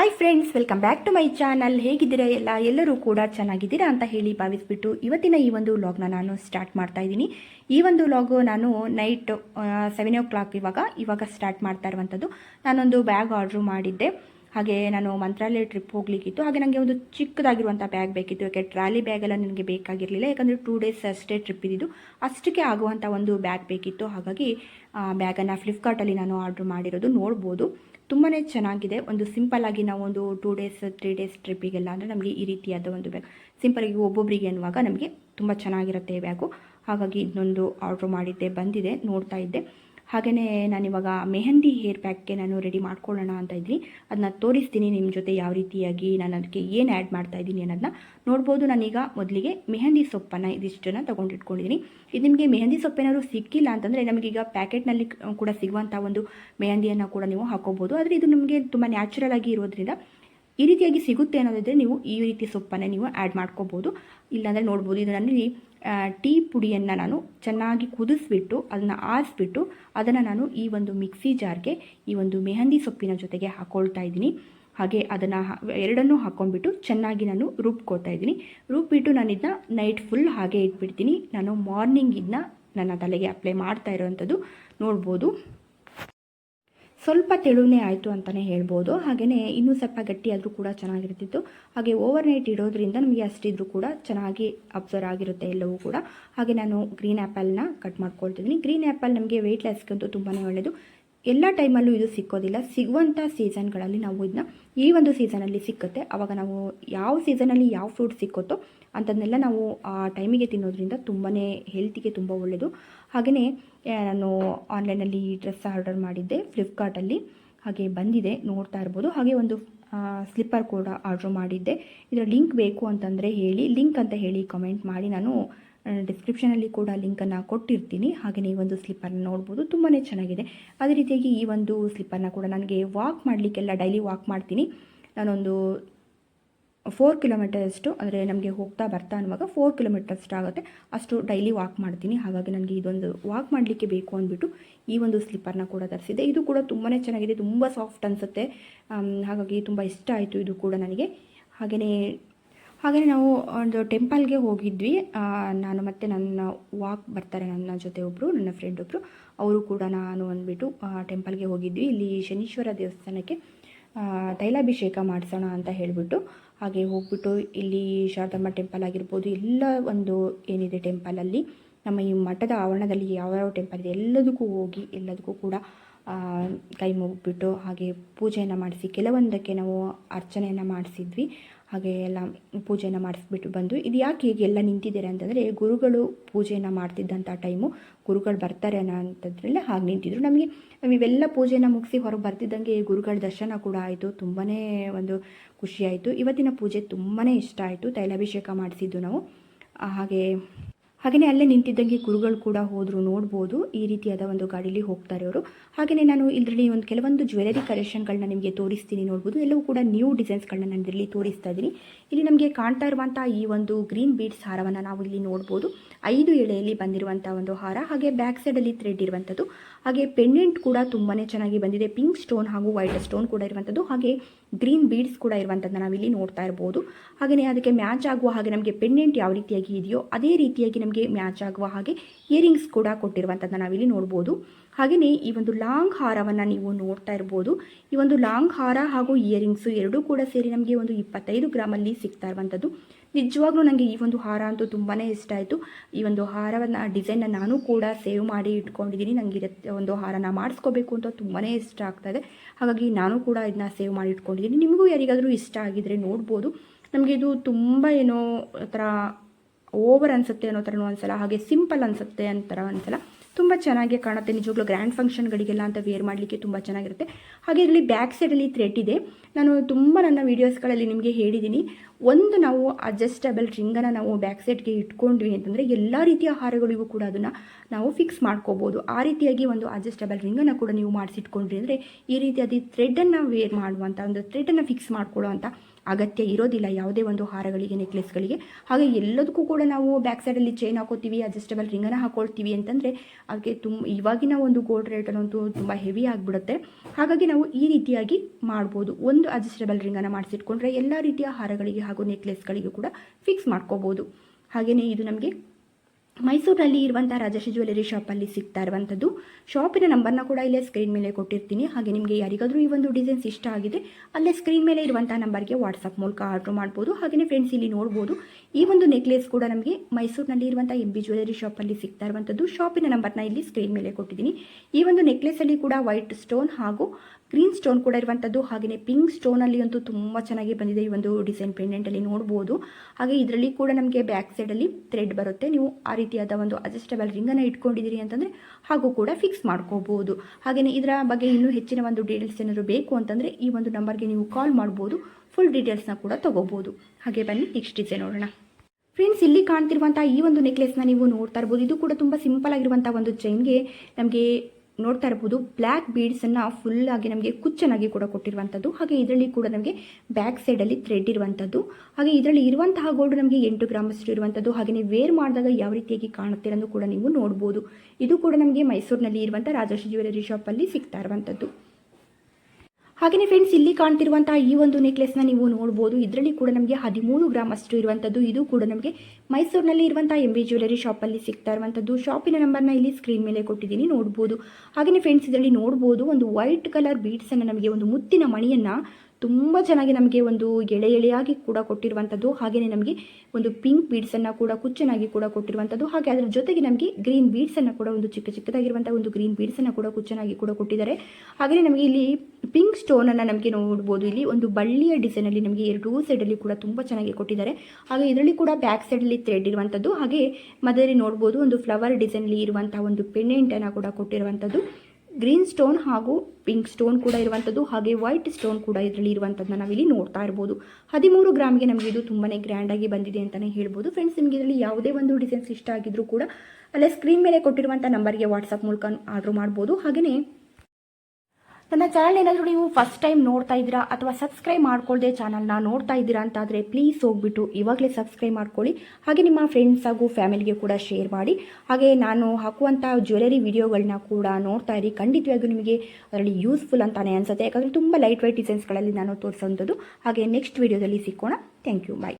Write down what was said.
Hi friends welcome back to my channel ಹೇಗಿದ್ದೀರಾ ಎಲ್ಲ? ಎಲ್ಲರೂ ಕೂಡ ಚೆನ್ನಾಗಿದ್ದೀರಾ ಅಂತ ಹೇಳಿ ಭಾವಿಸ್ಬಿಟ್ಟು ಇವತ್ತಿನ ಈ ಒಂದು ವ್ಲಾಗ್ನ ನಾನು ಸ್ಟಾರ್ಟ್ ಮಾಡ್ತಾ ಇದ್ದೀನಿ. ಈ ಒಂದು ವ್ಲಾಗು ನಾನು ನೈಟ್ ಸೆವೆನ್ ಓ ಕ್ಲಾಕ್ ಇವಾಗ ಇವಾಗ ಸ್ಟಾರ್ಟ್ ಮಾಡ್ತಾ ಇರುವಂಥದ್ದು. ನಾನೊಂದು ಬ್ಯಾಗ್ ಆರ್ಡ್ರ್ ಮಾಡಿದ್ದೆ. ಹಾಗೆ ನಾನು ಮಂತ್ರಾಲಯ ಟ್ರಿಪ್ ಹೋಗ್ಲಿಕ್ಕಿತ್ತು. ಹಾಗೆ ನನಗೆ ಒಂದು ಚಿಕ್ಕದಾಗಿರುವಂಥ ಬ್ಯಾಗ್ ಬೇಕಿತ್ತು. ಯಾಕೆ ಟ್ರಾಲಿ ಬ್ಯಾಗ್ ಎಲ್ಲ ನನಗೆ ಬೇಕಾಗಿರಲಿಲ್ಲ. ಯಾಕಂದರೆ ಟೂ ಡೇಸ್ ಅಷ್ಟೇ ಟ್ರಿಪ್ ಇದ್ದಿದ್ದು. ಅಷ್ಟಕ್ಕೆ ಆಗುವಂಥ ಒಂದು ಬ್ಯಾಗ್ ಬೇಕಿತ್ತು. ಹಾಗಾಗಿ ಬ್ಯಾಗನ್ನು ಫ್ಲಿಪ್ಕಾರ್ಟಲ್ಲಿ ನಾನು ಆರ್ಡ್ರ್ ಮಾಡಿರೋದು ನೋಡ್ಬೋದು. ತುಂಬಾ ಚೆನ್ನಾಗಿದೆ. ಒಂದು ಸಿಂಪಲ್ಲಾಗಿ ನಾವು ಒಂದು ಟೂ ಡೇಸ್ ತ್ರೀ ಡೇಸ್ ಟ್ರಿಪ್ಪಿಗೆಲ್ಲ ಅಂದರೆ ನಮಗೆ ಈ ರೀತಿಯಾದ ಒಂದು ಬ್ಯಾಗ್ ಸಿಂಪಲ್ಲಾಗಿ ಒಬ್ಬೊಬ್ಬರಿಗೆ ಅನ್ನುವಾಗ ನಮಗೆ ತುಂಬ ಚೆನ್ನಾಗಿರುತ್ತೆ ಬ್ಯಾಗು ಹಾಗಾಗಿ ಇನ್ನೊಂದು ಆರ್ಡ್ರ್ ಮಾಡಿದ್ದೆ, ಬಂದಿದೆ, ನೋಡ್ತಾ ಇದ್ದೆ. ಹಾಗೆಯೇ ನಾನಿವಾಗ ಮೆಹಂದಿ ಹೇರ್ ಪ್ಯಾಕ್ಗೆ ನಾನು ರೆಡಿ ಮಾಡ್ಕೊಳ್ಳೋಣ ಅಂತ ಇದ್ದೀನಿ. ಅದನ್ನ ತೋರಿಸ್ತೀನಿ ನಿಮ್ಮ ಜೊತೆ ಯಾವ ರೀತಿಯಾಗಿ ನಾನು ಅದಕ್ಕೆ ಏನು ಆ್ಯಡ್ ಮಾಡ್ತಾ ಇದ್ದೀನಿ ಅನ್ನೋದನ್ನ ನೋಡ್ಬೋದು ನಾನೀಗ ಮೊದಲಿಗೆ ಮೆಹಂದಿ ಸೊಪ್ಪನ್ನು ಇದಿಷ್ಟನ್ನು ತೊಗೊಂಡಿಟ್ಕೊಂಡಿದ್ದೀನಿ ಇದು ನಿಮಗೆ ಮೆಹಂದಿ ಸೊಪ್ಪೇನಾದ್ರು ಸಿಕ್ಕಿಲ್ಲ ಅಂತಂದರೆ ನಮಗೀಗ ಪ್ಯಾಕೆಟ್ನಲ್ಲಿ ಕೂಡ ಸಿಗುವಂಥ ಒಂದು ಮೆಹಂದಿಯನ್ನು ಕೂಡ ನೀವು ಹಾಕೋಬೋದು. ಆದರೆ ಇದು ನಿಮಗೆ ತುಂಬ ನ್ಯಾಚುರಲ್ ಆಗಿ ಇರೋದ್ರಿಂದ ಈ ರೀತಿಯಾಗಿ ಸಿಗುತ್ತೆ ಅನ್ನೋದಿದ್ರೆ ನೀವು ಈ ರೀತಿ ಸೊಪ್ಪನ್ನು ನೀವು ಆ್ಯಡ್ ಮಾಡ್ಕೋಬೋದು. ಇಲ್ಲಾಂದರೆ ನೋಡ್ಬೋದು. ಇದರಲ್ಲಿ ಟೀ ಪುಡಿಯನ್ನು ನಾನು ಚೆನ್ನಾಗಿ ಕುದಿಸ್ಬಿಟ್ಟು ಅದನ್ನು ಆರಿಸ್ಬಿಟ್ಟು, ಅದನ್ನು ನಾನು ಈ ಒಂದು ಮಿಕ್ಸಿ ಜಾರ್ಗೆ ಈ ಒಂದು ಮೆಹಂದಿ ಸೊಪ್ಪಿನ ಜೊತೆಗೆ ಹಾಕ್ಕೊಳ್ತಾ ಇದ್ದೀನಿ. ಹಾಗೆ ಅದನ್ನು ಎರಡನ್ನೂ ಹಾಕ್ಕೊಂಡ್ಬಿಟ್ಟು ಚೆನ್ನಾಗಿ ನಾನು ರುಬ್ಕೋತಾ ಇದ್ದೀನಿ. ರುಬ್ಬಿಟ್ಟು ನಾನು ಇದನ್ನ ನೈಟ್ ಫುಲ್ ಹಾಗೆ ಇಟ್ಬಿಡ್ತೀನಿ. ನಾನು ಮಾರ್ನಿಂಗ್ ಇದನ್ನ ನನ್ನ ತಲೆಗೆ ಅಪ್ಲೈ ಮಾಡ್ತಾ ಇರೋವಂಥದ್ದು ನೋಡ್ಬೋದು. ಸ್ವಲ್ಪ ತೆಳುನೇ ಆಯಿತು ಅಂತಲೇ ಹೇಳ್ಬೋದು. ಹಾಗೆಯೇ ಇನ್ನೂ ಸ್ವಲ್ಪ ಗಟ್ಟಿಯಾದರೂ ಕೂಡ ಚೆನ್ನಾಗಿರ್ತಿತ್ತು. ಹಾಗೆ ಓವರ್ ನೈಟ್ ಇಡೋದ್ರಿಂದ ನಮಗೆ ಅಷ್ಟಿದ್ರೂ ಕೂಡ ಚೆನ್ನಾಗಿ ಅಬ್ಸರ್ವ್ ಆಗಿರುತ್ತೆ ಎಲ್ಲವೂ ಕೂಡ. ಹಾಗೆ ನಾನು ಗ್ರೀನ್ ಆ್ಯಪಲ್ನ ಕಟ್ ಮಾಡ್ಕೊಳ್ತಿದ್ದೀನಿ ಗ್ರೀನ್ ಆ್ಯಪಲ್ ನಮಗೆ ವೆಯ್ಟ್ ಲಾಸ್ಗಂತೂ ತುಂಬಾ ಒಳ್ಳೆಯದು ಎಲ್ಲ ಟೈಮಲ್ಲೂ ಇದು ಸಿಕ್ಕೋದಿಲ್ಲ. ಸಿಗುವಂಥ ಸೀಸನ್ಗಳಲ್ಲಿ ನಾವು ಇದನ್ನ ಈ ಒಂದು ಸೀಸನಲ್ಲಿ ಸಿಕ್ಕುತ್ತೆ. ಆವಾಗ ನಾವು ಯಾವ ಸೀಸನಲ್ಲಿ ಯಾವ ಫ್ರೂಟ್ ಸಿಕ್ಕುತ್ತೋ ಅಂಥದ್ದನ್ನೆಲ್ಲ ನಾವು ಆ ಟೈಮಿಗೆ ತಿನ್ನೋದ್ರಿಂದ ತುಂಬಾ ಹೆಲ್ತಿಗೆ ತುಂಬ ಒಳ್ಳೆಯದು ಹಾಗೆಯೇ ನಾನು ಆನ್ಲೈನಲ್ಲಿ ಈ ಡ್ರೆಸ್ ಆರ್ಡರ್ ಮಾಡಿದ್ದೆ, ಫ್ಲಿಪ್ಕಾರ್ಟಲ್ಲಿ. ಹಾಗೆ ಬಂದಿದೆ, ನೋಡ್ತಾ ಇರ್ಬೋದು. ಹಾಗೆ ಒಂದು ಸ್ಲಿಪ್ಪರ್ ಕೂಡ ಆರ್ಡ್ರ್ ಮಾಡಿದ್ದೆ. ಇದರ ಲಿಂಕ್ ಬೇಕು ಅಂತಂದರೆ ಹೇಳಿ, ಲಿಂಕ್ ಅಂತ ಹೇಳಿ ಕಮೆಂಟ್ ಮಾಡಿ. ನಾನು ಡಿಸ್ಕ್ರಿಪ್ಷನಲ್ಲಿ ಕೂಡ ಲಿಂಕನ್ನು ಕೊಟ್ಟಿರ್ತೀನಿ. ಹಾಗೆಯೇ ಈ ಒಂದು ಸ್ಲಿಪ್ಪರ್ನ ನೋಡ್ಬೋದು ತುಂಬಾ ಚೆನ್ನಾಗಿದೆ. ಅದೇ ರೀತಿಯಾಗಿ ಈ ಒಂದು ಸ್ಲಿಪ್ಪರ್ನ ಕೂಡ ನನಗೆ ವಾಕ್ ಮಾಡಲಿಕ್ಕೆಲ್ಲ ಡೈಲಿ ವಾಕ್ ಮಾಡ್ತೀನಿ. ನಾನೊಂದು ಫೋರ್ ಕಿಲೋಮೀಟರ್ಷ್ಟು ಅಂದರೆ ನಮಗೆ ಹೋಗ್ತಾ ಬರ್ತಾ ಅನ್ನುವಾಗ ಫೋರ್ ಕಿಲೋಮೀಟರ್ಸ್ಟ್ ಆಗುತ್ತೆ. ಅಷ್ಟು ಡೈಲಿ ವಾಕ್ ಮಾಡ್ತೀನಿ. ಹಾಗಾಗಿ ನನಗೆ ಇದೊಂದು ವಾಕ್ ಮಾಡಲಿಕ್ಕೆ ಬೇಕು ಅಂದ್ಬಿಟ್ಟು ಈ ಒಂದು ಸ್ಲಿಪ್ಪರ್ನ ಕೂಡ ತರಿಸಿದೆ ಇದು ಕೂಡ ತುಂಬಾ ಚೆನ್ನಾಗಿದೆ. ತುಂಬ ಸಾಫ್ಟ್ ಅನಿಸುತ್ತೆ. ಹಾಗಾಗಿ ತುಂಬ ಇಷ್ಟ ಆಯಿತು ಇದು ಕೂಡ ನನಗೆ. ಹಾಗೆಯೇ ಹಾಗೆಯೇ ನಾವು ಒಂದು ಟೆಂಪಲ್ಗೆ ಹೋಗಿದ್ವಿ. ನಾನು ಮತ್ತು ನನ್ನ ವಾಕ್ ಬರ್ತಾರೆ ನನ್ನ ಜೊತೆ ಒಬ್ಬರು ನನ್ನ ಫ್ರೆಂಡ್ ಒಬ್ಬರು ಅವರು ಕೂಡ ನಾನು ಅಂದ್ಬಿಟ್ಟು ಟೆಂಪಲ್ಗೆ ಹೋಗಿದ್ವಿ. ಇಲ್ಲಿ ಶನೀಶ್ವರ ದೇವಸ್ಥಾನಕ್ಕೆ ತೈಲಾಭಿಷೇಕ ಮಾಡಿಸೋಣ ಅಂತ ಹೇಳಿಬಿಟ್ಟು ಹಾಗೆ ಹೋಗ್ಬಿಟ್ಟು ಇಲ್ಲಿ ಶಾರದಮ್ಮ ಟೆಂಪಲ್ ಆಗಿರ್ಬೋದು, ಎಲ್ಲ ಒಂದು ಏನಿದೆ ಟೆಂಪಲಲ್ಲಿ ನಮ್ಮ ಈ ಮಠದ ಆವರಣದಲ್ಲಿ ಯಾವ್ಯಾವ ಟೆಂಪಲ್ ಇದೆ, ಎಲ್ಲದಕ್ಕೂ ಹೋಗಿ ಎಲ್ಲದಕ್ಕೂ ಕೂಡ ಕೈ ಮುಗಿಬಿಟ್ಟು ಹಾಗೆ ಪೂಜೆಯನ್ನು ಮಾಡಿಸಿ, ಕೆಲವೊಂದಕ್ಕೆ ನಾವು ಅರ್ಚನೆಯನ್ನು ಮಾಡಿಸಿದ್ವಿ. ಹಾಗೆ ಎಲ್ಲ ಪೂಜೆನ ಮಾಡಿಸ್ಬಿಟ್ಟು ಬಂದು, ಇದು ಯಾಕೆ ಹೀಗೆ ಎಲ್ಲ ನಿಂತಿದ್ದಾರೆ ಅಂತಂದರೆ, ಗುರುಗಳು ಪೂಜೆಯನ್ನು ಮಾಡ್ತಿದ್ದಂಥ ಟೈಮು ಗುರುಗಳು ಬರ್ತಾರೆ ಅನ್ನೋ ಅಂಥದ್ರಲ್ಲೇ ಹಾಗೆ ನಿಂತಿದ್ರು. ನಮಗೆ ಇವೆಲ್ಲ ಪೂಜೆನ ಮುಗಿಸಿ ಹೊರಗೆ ಬರ್ತಿದ್ದಂಗೆ ಗುರುಗಳ ದರ್ಶನ ಕೂಡ ಆಯಿತು. ತುಂಬಾ ಒಂದು ಖುಷಿಯಾಯಿತು ಇವತ್ತಿನ ಪೂಜೆ ತುಂಬಾ ಇಷ್ಟ ಆಯಿತು. ತೈಲಾಭಿಷೇಕ ಮಾಡಿಸಿದ್ದು ನಾವು. ಹಾಗೆ ಹಾಗೆಯೇ ಅಲ್ಲೇ ನಿಂತಿದ್ದಂಗೆ ಗುರುಗಳು ಕೂಡ ಹೋದರು, ನೋಡ್ಬೋದು. ಈ ರೀತಿಯಾದ ಒಂದು ಗಾಡೀಲಿ ಹೋಗ್ತಾರೆ ಅವರು. ಹಾಗೆಯೇ ನಾನು ಇದರಲ್ಲಿ ಒಂದು ಕೆಲವೊಂದು ಜ್ಯುವೆಲರಿ ಕಲೆಕ್ಷನ್ಗಳನ್ನ ನಿಮಗೆ ತೋರಿಸ್ತೀನಿ, ನೋಡ್ಬೋದು. ಎಲ್ಲವೂ ಕೂಡ ನ್ಯೂ ಡಿಸೈನ್ಸ್ಗಳನ್ನ ನಾನು ಇದರಲ್ಲಿ ತೋರಿಸ್ತಾ ಇದ್ದೀನಿ. ಇಲ್ಲಿ ನಮಗೆ ಕಾಣ್ತಾ ಇರುವಂಥ ಈ ಒಂದು ಗ್ರೀನ್ ಬೀಡ್ಸ್ ಹಾರವನ್ನು ನಾವು ಇಲ್ಲಿ ನೋಡ್ಬೋದು. ಐದು ಎಳೆಯಲ್ಲಿ ಬಂದಿರುವಂಥ ಒಂದು ಹಾರ, ಹಾಗೆ ಬ್ಯಾಕ್ ಸೈಡಲ್ಲಿ ಥ್ರೆಡ್ ಇರುವಂಥದ್ದು ಹಾಗೆ ಪೆಂಡೆಂಟ್ ಕೂಡ ತುಂಬಾ ಚೆನ್ನಾಗಿ ಬಂದಿದೆ. ಪಿಂಕ್ ಸ್ಟೋನ್ ಹಾಗೂ ವೈಟ್ ಸ್ಟೋನ್ ಕೂಡ ಇರುವಂಥದ್ದು ಹಾಗೆ ಗ್ರೀನ್ ಬೀಡ್ಸ್ ಕೂಡ ಇರುವಂಥದ್ದನ್ನ ನಾವಿಲ್ಲಿ ನೋಡ್ತಾ ಇರ್ಬೋದು. ಹಾಗೆಯೇ ಅದಕ್ಕೆ ಮ್ಯಾಚ್ ಆಗುವ ಹಾಗೆ ನಮಗೆ ಪೆಂಡೆಂಟ್ ಯಾವ ರೀತಿಯಾಗಿ ಇದೆಯೋ, ಅದೇ ರೀತಿಯಾಗಿ ಮ್ಯಾಚ್ ಆಗುವ ಹಾಗೆ ಇಯರಿಂಗ್ಸ್ ಕೂಡ ಕೊಟ್ಟಿರುವಂಥದ್ದನ್ನ ನಾವಿಲ್ಲಿ ನೋಡ್ಬೋದು. ಹಾಗೆಯೇ ಈ ಒಂದು ಲಾಂಗ್ ಹಾರವನ್ನು ನೀವು ನೋಡ್ತಾ ಇರ್ಬೋದು. ಈ ಒಂದು ಲಾಂಗ್ ಹಾರ ಹಾಗೂ ಇಯರಿಂಗ್ಸು ಎರಡೂ ಕೂಡ ಸೇರಿ ನಮಗೆ ಒಂದು ಇಪ್ಪತ್ತೈದು ಗ್ರಾಮಲ್ಲಿ ಸಿಗ್ತಾ ಇರುವಂಥದ್ದು. ನಿಜವಾಗ್ಲೂ ನನಗೆ ಈ ಒಂದು ಹಾರ ಅಂತೂ ತುಂಬಾ ಇಷ್ಟ ಆಯಿತು. ಈ ಒಂದು ಹಾರವನ್ನು, ಡಿಸೈನ್ನ ನಾನು ಕೂಡ ಸೇವ್ ಮಾಡಿ ಇಟ್ಕೊಂಡಿದ್ದೀನಿ. ನನಗೆ ಒಂದು ಹಾರನ ಮಾಡಿಸ್ಕೋಬೇಕು ಅಂತ ತುಂಬಾ ಇಷ್ಟ ಆಗ್ತಾಯಿದೆ ಹಾಗಾಗಿ ನಾನು ಕೂಡ ಇದನ್ನ ಸೇವ್ ಮಾಡಿ ಇಟ್ಕೊಂಡಿದ್ದೀನಿ. ನಿಮಗೂ ಯಾರಿಗಾದರೂ ಇಷ್ಟ ಆಗಿದರೆ ನೋಡ್ಬೋದು. ನಮಗೆ ಇದು ತುಂಬ ಏನೋ ಥರ ಓವರ್ ಅನಿಸುತ್ತೆ ಅನ್ನೋ ಥರನೂ ಅನಿಸಲ್ಲ ಹಾಗೆ ಸಿಂಪಲ್ ಅನಿಸುತ್ತೆ ಅಂತಾರ ಅನಿಸಲ್ಲ ತುಂಬ ಚೆನ್ನಾಗಿ ಕಾಣುತ್ತೆ. ನಿಜವಾಗ್ಲೂ ಗ್ರ್ಯಾಂಡ್ ಫಂಕ್ಷನ್ಗಳಿಗೆಲ್ಲ ಅಂತ ವೇರ್ ಮಾಡಲಿಕ್ಕೆ ತುಂಬ ಚೆನ್ನಾಗಿರುತ್ತೆ. ಹಾಗೆ ಇಲ್ಲಿ ಬ್ಯಾಕ್ ಸೈಡಲ್ಲಿ ಥ್ರೆಡ್ ಇದೆ. ನಾನು ತುಂಬ ನನ್ನ ವೀಡಿಯೋಸ್ಗಳಲ್ಲಿ ನಿಮಗೆ ಹೇಳಿದ್ದೀನಿ ಒಂದು ನಾವು ಅಡ್ಜಸ್ಟಬಲ್ ರಿಂಗನ್ನು ನಾವು ಬ್ಯಾಕ್ ಸೈಡ್ಗೆ ಇಟ್ಕೊಂಡ್ವಿ ಅಂತಂದರೆ ಎಲ್ಲ ರೀತಿಯ ಹಾರಗಳಿಗೂ ಕೂಡ ಅದನ್ನು ನಾವು ಫಿಕ್ಸ್ ಮಾಡ್ಕೋಬೋದು. ಆ ರೀತಿಯಾಗಿ ಒಂದು ಅಡ್ಜಸ್ಟಬಲ್ ರಿಂಗನ್ನು ಕೂಡ ನೀವು ಮಾಡಿಸಿಟ್ಕೊಂಡ್ರಿ ಅಂದರೆ ಈ ರೀತಿಯಾದ ಥ್ರೆಡನ್ನು ವೇರ್ ಮಾಡುವಂಥ ಒಂದು ಥ್ರೆಡನ್ನು ಫಿಕ್ಸ್ ಮಾಡ್ಕೊಳ್ಳೋ ಅಂತ ಅಗತ್ಯ ಇರೋದಿಲ್ಲ ಯಾವುದೇ ಒಂದು ಹಾರಗಳಿಗೆ, ನೆಕ್ಲೆಸ್ಗಳಿಗೆ. ಹಾಗೆ ಎಲ್ಲದಕ್ಕೂ ಕೂಡ ನಾವು ಬ್ಯಾಕ್ ಸೈಡಲ್ಲಿ ಚೈನ್ ಹಾಕೋತೀವಿ ಅಡ್ಜಸ್ಟಬಲ್ ರಿಂಗನ್ನು ಹಾಕೊಳ್ತೀವಿ ಅಂತಂದರೆ ಅದಕ್ಕೆ ತುಂಬ ಇವಾಗಿನ ಒಂದು ಗೋಲ್ಡ್ ರೇಟಲ್ಲಂತೂ ತುಂಬ ಹೆವಿ ಆಗಿಬಿಡುತ್ತೆ. ಹಾಗಾಗಿ ನಾವು ಈ ರೀತಿಯಾಗಿ ಮಾಡ್ಬೋದು. ಒಂದು ಅಡ್ಜಸ್ಟಬಲ್ ರಿಂಗನ್ನು ಮಾಡಿಸಿಟ್ಕೊಂಡ್ರೆ ಎಲ್ಲ ರೀತಿಯ ಹಾರಗಳಿಗೆ ಹಾಗೂ ನೆಕ್ಲೆಸ್ಗಳಿಗೂ ಕೂಡ ಫಿಕ್ಸ್ ಮಾಡ್ಕೋಬೋದು. ಹಾಗೆಯೇ ಇದು ನಮಗೆ ಮೈಸೂರಲ್ಲಿ ಇರುವಂಥ ರಾಜಶ್ರೀ ಜ್ಯುವೆಲರಿ ಶಾಪಲ್ಲಿ ಸಿಗ್ತಾ ಇರುವಂಥದ್ದು ಶಾಪಿನ ನಂಬರ್ನ ಕೂಡ ಇಲ್ಲೇ ಸ್ಕ್ರೀನ್ ಮೇಲೆ ಕೊಟ್ಟಿರ್ತೀನಿ. ಹಾಗೆ ನಿಮಗೆ ಯಾರಿಗಾದರೂ ಈ ಒಂದು ಡಿಸೈನ್ಸ್ ಇಷ್ಟ ಆಗಿದೆ, ಅಲ್ಲೇ ಸ್ಕ್ರೀನ್ ಮೇಲೆ ಇರುವಂಥ ನಂಬರ್ಗೆ ವಾಟ್ಸಪ್ ಮೂಲಕ ಆರ್ಡ್ರ್ ಮಾಡ್ಬೋದು. ಹಾಗೆಯೇ ಫ್ರೆಂಡ್ಸ್ ಇಲ್ಲಿ ನೋಡ್ಬೋದು. ಈ ಒಂದು ನೆಕ್ಲೆಸ್ ಕೂಡ ನಮಗೆ ಮೈಸೂರಿನಲ್ಲಿ ಇರುವಂಥ ಎಂ ಬಿ ಜ್ಯುವೆಲರಿ ಶಾಪಲ್ಲಿ ಸಿಗ್ತಾ ಇರುವಂಥದ್ದು ಶಾಪಿನ ನಂಬರ್ನ ಇಲ್ಲಿ ಸ್ಕ್ರೀನ್ ಮೇಲೆ ಕೊಟ್ಟಿದ್ದೀನಿ. ಈ ಒಂದು ನೆಕ್ಲೆಸಲ್ಲಿ ಕೂಡ ವೈಟ್ ಸ್ಟೋನ್ ಹಾಗೂ ಗ್ರೀನ್ ಸ್ಟೋನ್ ಕೂಡ ಇರುವಂಥದ್ದು ಹಾಗೆಯೇ ಪಿಂಕ್ ಸ್ಟೋನಲ್ಲಿ ಅಂತೂ ತುಂಬ ಚೆನ್ನಾಗಿ ಬಂದಿದೆ ಈ ಒಂದು ಡಿಸೈನ್ ಪೆಂಡೆಂಟಲ್ಲಿ ನೋಡ್ಬೋದು. ಹಾಗೆ ಇದರಲ್ಲಿ ಕೂಡ ನಮಗೆ ಬ್ಯಾಕ್ ಸೈಡಲ್ಲಿ ಥ್ರೆಡ್ ಬರುತ್ತೆ. ನೀವು ಆ ರೀತಿಯಾದ ಒಂದು ಅಡ್ಜಸ್ಟಬಲ್ ರಿಂಗನ್ನು ಇಟ್ಕೊಂಡಿದ್ದೀರಿ ಅಂತಂದರೆ ಹಾಗೂ ಕೂಡ ಫಿಕ್ಸ್ ಮಾಡ್ಕೋಬೋದು. ಹಾಗೆಯೇ ಇದರ ಬಗ್ಗೆ ಇನ್ನೂ ಹೆಚ್ಚಿನ ಒಂದು ಡೀಟೇಲ್ಸ್ ಏನಾದರೂ ಬೇಕು ಅಂತಂದರೆ ಈ ಒಂದು ನಂಬರ್ಗೆ ನೀವು ಕಾಲ್ ಮಾಡ್ಬೋದು. ಫುಲ್ ಡೀಟೇಲ್ಸ್ನ ಕೂಡ ತೊಗೋಬೋದು. ಹಾಗೆ ಬನ್ನಿ ನೆಕ್ಸ್ಟ್ ಡಿಸೈನ್ ನೋಡೋಣ. ಫ್ರೆಂಡ್ಸ್ ಇಲ್ಲಿ ಕಾಣ್ತಿರುವಂಥ ಈ ಒಂದು ನೆಕ್ಲೆಸ್ನ ನೀವು ನೋಡ್ತಾ ಇರ್ಬೋದು. ಇದು ಕೂಡ ತುಂಬ ಸಿಂಪಲ್ ಆಗಿರುವಂಥ ಒಂದು ಚೈನ್ಗೆ ನಮಗೆ ನೋಡ್ತಾ ಇರ್ಬೋದು ಬ್ಲ್ಯಾಕ್ ಫುಲ್ ಆಗಿ ನಮಗೆ ಕುಚ್ಚನಾಗಿ ಕೂಡ ಕೊಟ್ಟಿರುವಂಥದ್ದು ಹಾಗೆ ಇದರಲ್ಲಿ ಕೂಡ ನಮಗೆ ಬ್ಯಾಕ್ ಸೈಡಲ್ಲಿ ಥ್ರೆಡ್ ಇರುವಂಥದ್ದು ಹಾಗೆ ಇದರಲ್ಲಿ ಇರುವಂತಹ ಗೋಲ್ಡ್ ನಮಗೆ ಎಂಟು ಗ್ರಾಮಷ್ಟು ಇರುವಂಥದ್ದು ಹಾಗೆಯೇ ವೇರ್ ಮಾಡಿದಾಗ ಯಾವ ರೀತಿಯಾಗಿ ಕಾಣುತ್ತೆ ಅನ್ನೋದು ಕೂಡ ನೀವು ನೋಡ್ಬೋದು. ಇದು ಕೂಡ ನಮಗೆ ಮೈಸೂರಿನಲ್ಲಿ ಇರುವಂಥ ರಾಜಶ್ರೀ ಜ್ಯುವೆಲರಿ ಶಾಪಲ್ಲಿ ಸಿಗ್ತಾ ಇರುವಂಥದ್ದು ಹಾಗೆಯೇ ಫ್ರೆಂಡ್ಸ್ ಇಲ್ಲಿ ಕಾಣ್ತಿರುವಂತಹ ಈ ಒಂದು ನೆಕ್ಲೆಸ್ನ ನೀವು ನೋಡ್ಬೋದು. ಇದರಲ್ಲಿ ಕೂಡ ನಮಗೆ ಹದಿಮೂರು ಗ್ರಾಮ್ ಅಷ್ಟು ಇರುವಂಥದ್ದು. ಇದು ಕೂಡ ನಮಗೆ ಮೈಸೂರಿನಲ್ಲಿ ಇರುವಂಥ ಎಂ ಬಿ ಜ್ಯುವೆಲರಿ ಶಾಪಲ್ಲಿ ಸಿಗ್ತಾ ಇರುವಂಥದ್ದು. ಶಾಪಿನ ನಂಬರ್ನ ಇಲ್ಲಿ ಸ್ಕ್ರೀನ್ ಮೇಲೆ ಕೊಟ್ಟಿದ್ದೀನಿ, ನೋಡ್ಬೋದು. ಹಾಗೆಯೇ ಫ್ರೆಂಡ್ಸ್ ಇದರಲ್ಲಿ ನೋಡ್ಬೋದು, ಒಂದು ವೈಟ್ ಕಲರ್ ಬೀಡ್ಸನ್ನು ನಮಗೆ ಒಂದು ಮುತ್ತಿನ ಮಣಿಯನ್ನು ತುಂಬ ಚೆನ್ನಾಗಿ ನಮಗೆ ಒಂದು ಎಳೆ ಎಳೆಯಾಗಿ ಕೂಡ ಕೊಟ್ಟಿರುವಂಥದ್ದು ಹಾಗೆಯೇ ನಮಗೆ ಒಂದು ಪಿಂಕ್ ಬೀಡ್ಸನ್ನು ಕೂಡ ಕುಚ್ಚನಾಗಿ ಕೂಡ ಕೊಟ್ಟಿರುವಂಥದ್ದು ಹಾಗೆ ಅದರ ಜೊತೆಗೆ ನಮಗೆ ಗ್ರೀನ್ ಬೀಡ್ಸನ್ನು ಕೂಡ ಒಂದು ಚಿಕ್ಕ ಚಿಕ್ಕದಾಗಿರುವಂಥ ಒಂದು ಗ್ರೀನ್ ಬೀಡ್ಸನ್ನು ಕೂಡ ಕುಚ್ಚನಾಗಿ ಕೂಡ ಕೊಟ್ಟಿದ್ದಾರೆ. ಹಾಗೆಯೇ ನಮಗೆ ಇಲ್ಲಿ ಪಿಂಕ್ ಸ್ಟೋನನ್ನು ನಮಗೆ ನೋಡ್ಬೋದು. ಇಲ್ಲಿ ಒಂದು ಬಳ್ಳಿಯ ಡಿಸೈನಲ್ಲಿ ನಮಗೆ ಎರಡೂ ಸೈಡಲ್ಲಿ ಕೂಡ ತುಂಬ ಚೆನ್ನಾಗಿ ಕೊಟ್ಟಿದ್ದಾರೆ. ಹಾಗೆ ಇದರಲ್ಲಿ ಕೂಡ ಬ್ಯಾಕ್ ಸೈಡಲ್ಲಿ ಥ್ರೆಡ್ ಇರುವಂಥದ್ದು ಹಾಗೆ ಮದರಿ ನೋಡ್ಬೋದು ಒಂದು ಫ್ಲವರ್ ಡಿಸೈನಲ್ಲಿ ಇರುವಂಥ ಒಂದು ಪೆಂಡೆಂಟನ್ನು ಕೂಡ ಕೊಟ್ಟಿರುವಂಥದ್ದು ಗ್ರೀನ್ ಸ್ಟೋನ್ ಹಾಗೂ ಪಿಂಕ್ ಸ್ಟೋನ್ ಕೂಡ ಇರುವಂಥದ್ದು ಹಾಗೆ ವೈಟ್ ಸ್ಟೋನ್ ಕೂಡ ಇದರಲ್ಲಿ ಇರುವಂಥದ್ದನ್ನ ನಾವಿಲ್ಲಿ ನೋಡ್ತಾ ಇರ್ಬೋದು. ಹದಿಮೂರು ಗ್ರಾಮ್ಗೆ ನಮಗೆ ಇದು ತುಂಬಾ ಗ್ರ್ಯಾಂಡಾಗಿ ಬಂದಿದೆ ಅಂತಲೇ ಹೇಳ್ಬೋದು. ಫ್ರೆಂಡ್ಸ್ ನಿಮಗೆ ಇದರಲ್ಲಿ ಯಾವುದೇ ಒಂದು ಡಿಸೈನ್ಸ್ ಇಷ್ಟ ಆಗಿದ್ರೂ ಕೂಡ, ಅಲ್ಲೇ ಸ್ಕ್ರೀನ್ ಮೇಲೆ ಕೊಟ್ಟಿರುವಂಥ ನಂಬರ್ಗೆ ವಾಟ್ಸಪ್ ಮೂಲಕ ಆರ್ಡ್ರ್ ಮಾಡ್ಬೋದು. ಹಾಗೆಯೇ ನನ್ನ ಚಾನಲ್ ಏನಾದರೂ ನೀವು ಫಸ್ಟ್ ಟೈಮ್ ನೋಡ್ತಾ ಇದ್ದೀರಾ ಅಥವಾ ಸಬ್ಸ್ಕ್ರೈಬ್ ಮಾಡ್ಕೊಳ್ಳದೆ ಚಾನಲ್ನ ನೋಡ್ತಾ ಇದ್ದೀರಾ ಅಂತಾದರೆ ಪ್ಲೀಸ್ ಹೋಗ್ಬಿಟ್ಟು ಇವಾಗಲೇ ಸಬ್ಸ್ಕ್ರೈಬ್ ಮಾಡ್ಕೊಳ್ಳಿ. ಹಾಗೆ ನಿಮ್ಮ ಫ್ರೆಂಡ್ಸ್ ಹಾಗೂ ಫ್ಯಾಮಿಲಿಗೆ ಕೂಡ ಶೇರ್ ಮಾಡಿ. ಹಾಗೆ ನಾನು ಹಾಕುವಂಥ ಜ್ಯುವೆಲರಿ ವಿಡಿಯೋಗಳನ್ನ ಕೂಡ ನೋಡ್ತಾ ಇರಿ. ಖಂಡಿತವಾಗಿಯೂ ನಿಮಗೆ ಅದರಲ್ಲಿ ಯೂಸ್ಫುಲ್ ಅಂತಲೇ ಅನಿಸುತ್ತೆ. ಯಾಕಂದರೆ ತುಂಬ ಲೈಟ್ ವೈಟ್ ಡಿಸೈನ್ಸ್ಗಳಲ್ಲಿ ನಾನು ತೋರಿಸೋಂಥದ್ದು. ಹಾಗೆ ನೆಕ್ಸ್ಟ್ ವಿಡಿಯೋದಲ್ಲಿ ಸಿಕ್ಕೋಣ. Thank you bye